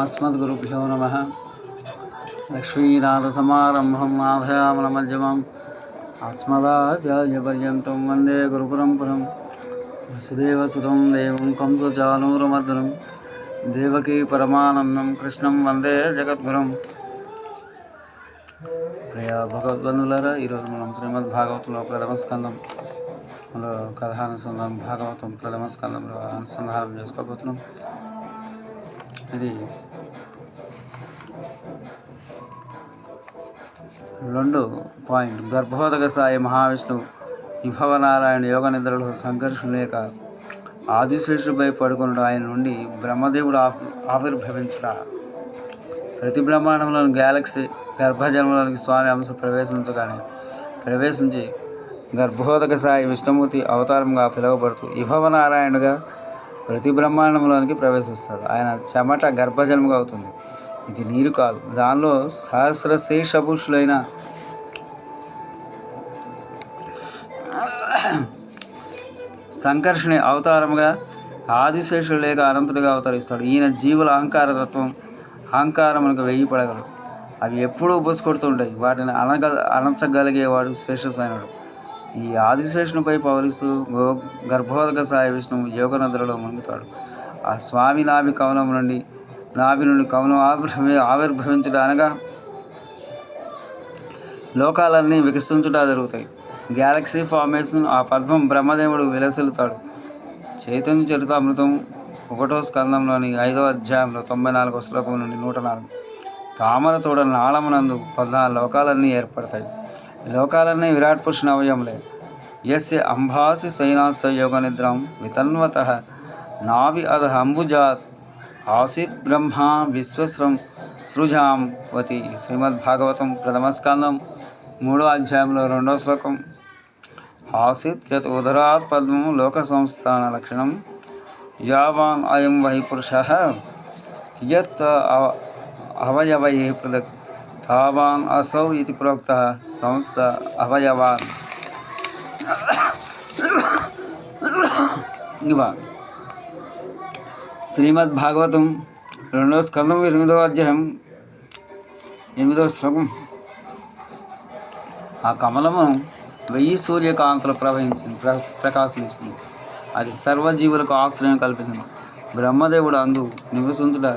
అస్మద్గురుభ్యో నమ లక్ష్మీనాథసమారంభం నాథయామనమధ్యమం అస్మదాచార్య పర్యంతం వందే గురుపురంపురం వసుదేవసుతం దేవం కంసచానూరమర్దనం దేవకీ పరమానందం కృష్ణం వందే జగద్గురం ప్రియ భగవద్బంధులారా ఈరోజు మనం శ్రీమద్ భాగవతంలో ప్రథమ స్కందం కథానుసంధానం భాగవతం ప్రథమ స్కందంలో అనుసంధానం చేసుకోబోతున్నాం ఇది రెండు పాయింట్. గర్భోదక సాయి మహావిష్ణువు విభవనారాయణ యోగ నిద్రలో సంఘర్షణ లేక ఆదిశేషుపై పడుకున్న ఆయన నుండి బ్రహ్మదేవుడు ఆవి ఆవిర్భవించుట. ప్రతి బ్రహ్మాండంలోని గ్యాలక్సీ గర్భజన్మలోనికి స్వామి అంశ ప్రవేశించగానే ప్రవేశించి గర్భోదక సాయి విష్ణుమూర్తి అవతారంగా పిలువబడుతూ విభవనారాయణుగా ప్రతి బ్రహ్మాండంలోనికి ప్రవేశిస్తాడు. ఆయన చెమట గర్భజన్మగా అవుతుంది. ఇది నీరు కాదు. దానిలో సహస్ర శేషపురుషులైన సంకర్షణ అవతారముగా ఆదిశేషుడు లేక అనంతుడిగా అవతరిస్తాడు. ఈయన జీవుల అహంకారతత్వం అహంకారములకు వెయ్యి పడగలడు అవి ఎప్పుడూ బుసుకొడుతుంటాయి. వాటిని అనగ అణచగలిగేవాడు శేషసాయనుడు ఈ ఆదిశేషునిపై పౌరిస్తూ గో గర్భోదక సాయి విష్ణువు యోగ నదులలో మునుగుతాడు. ఆ స్వామి నాభి కవనం నుండి నాభి నుండి కవనం ఆవిర్భవి ఆవిర్భవించడానగా లోకాలన్నీ వికసించుట జరుగుతాయి. గ్యాలక్సీ ఫార్మేషన్ ఆ పద్మం బ్రహ్మదేవుడు విలసిల్లుతాడు. చైతన్య చరితామృతం ఒకటో స్కందంలోని ఐదో అధ్యాయంలో తొంభై నాలుగో శ్లోకం నుండి నూట నాలుగు. తామర తోడ నాళమునందు పద్నాలుగు లోకాలన్నీ ఏర్పడతాయి. లోకాలన్నీ విరాట్ పురుషుని అవయములే ఎస్ అంబాసి సైనాస యోగ నిద్రం వితన్వత నావి అధ అంబుజాత్ ఆసిత్ బ్రహ్మా విశ్వశ్రం సృజాం వతి శ్రీమద్భాగవతం ప్రథమస్కందం మూడో అధ్యాయంలో రెండో శ్లోకం. ఆసిత్ యత్ ఉదరాత్ పద్మం లోక సంస్థాన లక్షణం యావాన్ అయం వై పురుష యత్ అవయవై పృథక్ తావాన్ అసౌ ఇది ప్రోక్త సంస్థ అవయవాన్. ఇవా శ్రీమద్ భాగవతం రెండవ స్కందం ఎనిమిదవ అధ్యాయం ఎనిమిదవ శ్లోకం. ఆ కమలము వెయ్యి సూర్యకాంతలు ప్రవహించింది ప్ర ప్రకాశించింది. అది సర్వజీవులకు ఆశ్రయం కల్పించింది. బ్రహ్మదేవుడు అందు నివసించుట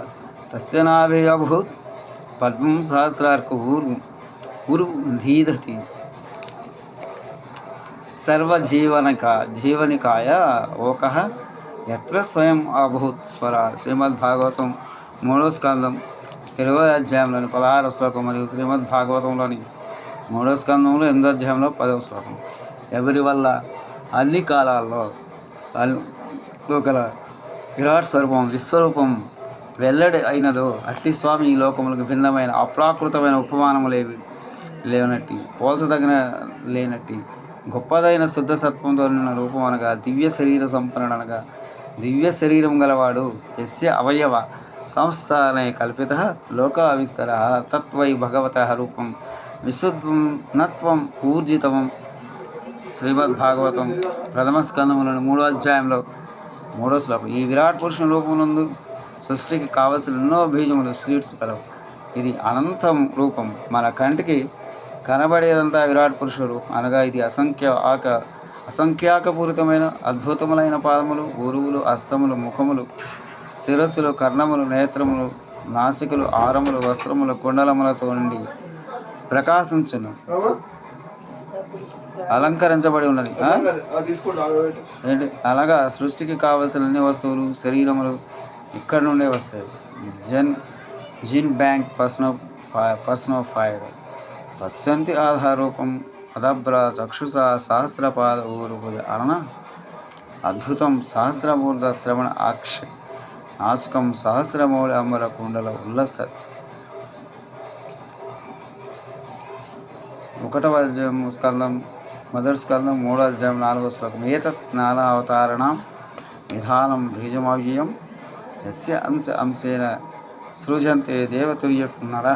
తస్యనాభి అభూత్ పద్మం సహస్రార్కు ఊరు ఉరు ధీదతి సర్వజీవనక జీవనికాయ ఓక ఎత్ర స్వయం అభూత్ స్వర. శ్రీమద్ భాగవతం మూడో స్కందం ఇరవై అధ్యాయంలోని పదహారవ శ్లోకం మరియు శ్రీమద్ భాగవతంలోని మూడో స్కందంలో ఎనిమిదో అధ్యాయంలో పదవ శ్లోకం. ఎవరి వల్ల అన్ని కాలాల్లో అల్- గల విరాట్ స్వరూపం విశ్వరూపం వెల్లడి అయినదో అట్టి స్వామి ఈ లోకములకు భిన్నమైన అప్రాకృతమైన ఉపమానము లేవి లేనట్టి పోల్చదగిన లేనట్టి గొప్పదైన శుద్ధ సత్వంతో ఉన్న రూపం అనగా దివ్య శరీర సంపన్న అనగా దివ్య శరీరం గలవాడు ఎస్య అవయవ సంస్థానే కల్పిత లోక విస్తర తత్వై భగవత రూపం విశుద్ధం నత్వం ఊర్జితమం. శ్రీమద్ భాగవతం ప్రథమ స్కందములను మూడో అధ్యాయంలో మూడో శ్లోకం. ఈ విరాట్ పురుషుని రూపమునందు సృష్టికి కావలసిన ఎన్నో బీజములు సీడ్స్ కలవు. ఇది అనంతం రూపం. మన కంటికి కనబడేదంతా విరాట్ పురుషుడు. అనగా ఇది అసంఖ్య ఆక అసంఖ్యాకపూరితమైన అద్భుతములైన పాదములు గురువులు అస్తములు ముఖములు శిరస్సులు కర్ణములు నేత్రములు నాసికలు ఆరములు వస్త్రములు కుండలములతో నుండి ప్రకాశించును. అలంకరించబడి ఉన్నది? ఏంటి? అలాగా సృష్టికి కావలసిన అన్ని వస్తువులు శరీరములు ఇక్కడ నుండే వస్తాయి. జన్ జిన్ bank person person of fire. పశ్యంతి ఆధారూపం అదభ్ర చక్షుష సహస్రపాద ఊరుభుజ అన అద్భుతం సహస్రమూర్ధ శ్రవణ ఆక్ష. నాశకం సహస్రమౌళి అమర కుండల ఉల్లసత్ ఒకటవ అధ్యాయం స్కందం మొదటి స్కందం మూడో అధ్యాయం నాలుగో శ్లోకం. ఏతత్ నానా అవతారణ విధానం బీజమవ్యయం యస్య అంశ అంశేన సృజంతే దేవతుల్య నర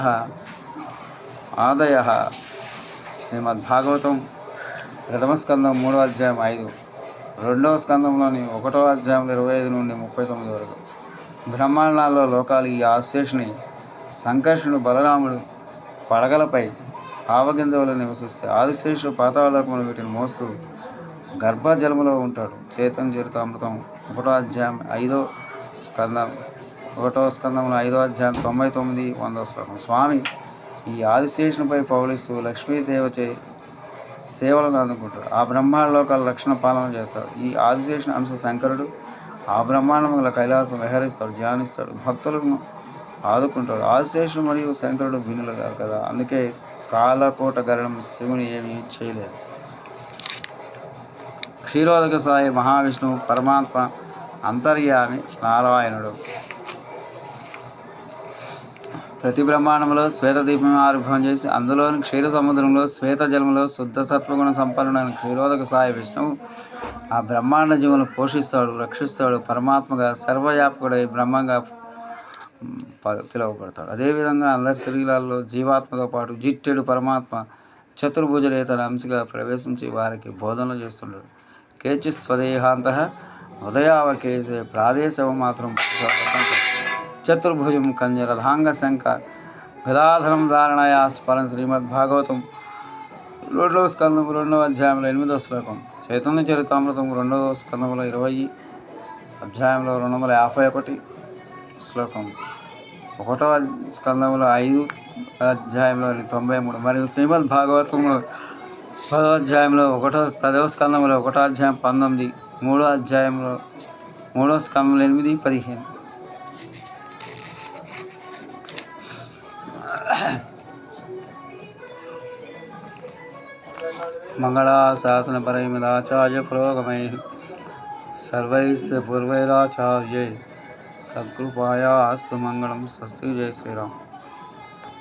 ఆదయ. శ్రీమద్భాగవతం ప్రథమ స్కందం మూడో అధ్యాయం ఐదు. రెండవ స్కందంలోని ఒకటో అధ్యాయం ఇరవై ఐదు నుండి ముప్పై తొమ్మిది వరకు. బ్రహ్మాండాల్లో లోకాలు ఈ ఆశేషుని సంకర్షణుడు బలరాముడు పడగలపై ఆవగింజవలు నివసిస్తే ఆదిశేషుడు పాతాళలోకములు వీటిని మోస్తూ గర్భజలములో ఉంటాడు. చేతం చరితామృతం ఒకటో అధ్యాయం ఐదో స్కందం ఒకటో స్కందంలో ఐదో అధ్యాయం తొంభై తొమ్మిది వందో శ్లోకం. స్వామి ఈ ఆదిశేషునిపై పౌలిస్తూ లక్ష్మీదేవచే సేవలను అందుకుంటాడు. ఆ బ్రహ్మాండ లోకాల రక్షణ పాలన చేస్తాడు. ఈ ఆదిశేషుని అంశ శంకరుడు ఆ బ్రహ్మాండముల కైలాసం విహరిస్తాడు ధ్యానిస్తాడు. భక్తులను ఆదుకుంటాడు. ఆదిశేషుడు మరియు శంకరుడు భిన్నులు గారు కదా. అందుకే కాలకోట గరణం శివుని ఏమీ చేయలేదు. క్షీరోదక సాయి మహావిష్ణువు పరమాత్మ అంతర్యామి నారాయణుడు. ప్రతి బ్రహ్మాండంలో శ్వేత దీపం ఆవిర్భావం చేసి అందులోని క్షీర సముద్రంలో శ్వేత జలంలో శుద్ధ సత్వగుణ సంపన్నుడైన క్షీరోదక సాయి విష్ణువు ఆ బ్రహ్మాండ జీవులను పోషిస్తాడు రక్షిస్తాడు పరమాత్మగా సర్వవ్యాపకుడై బ్రహ్మంగా ప- పిలువబడతాడు. అదేవిధంగా అందరి శరీరాల్లో జీవాత్మతో పాటు జిట్టెడు పరమాత్మ చతుర్భుజుడే తన అంశగా ప్రవేశించి వారికి బోధనలు చేస్తుంటాడు. కేచి స్వదేహాంత ఉదయావకేసే ప్రాదేశవ మాత్రం చతుర్భుజం కన్యరథాంగ శంఖ. గదాధరం ధారణయా స్మరణ శ్రీమద్ భాగవతం రెండవ స్కందం రెండవ అధ్యాయంలో ఎనిమిదవ శ్లోకం. చైతన్య చరితామృతం రెండవ స్కందంలో ఇరవై అధ్యాయంలో రెండు వందల యాభై ఒకటి శ్లోకం. ఒకటో స్కందంలో ఐదు అధ్యాయంలో తొంభై మూడు. మరియు శ్రీమద్ భాగవతంలో పదో అధ్యాయంలో ఒకటో పదవ స్కందంలో ఒకటో అధ్యాయం పంతొమ్మిది. మూడో అధ్యాయంలో మూడో స్కందంలో ఎనిమిది పదిహేను మంగళాశాసన పరిమిదాచార్య పురోగమై సర్వైస్య పూర్వైరాచార్యై సత్కృపాయా అస్తు మంగళం స్వస్తి జయ శ్రీరామ్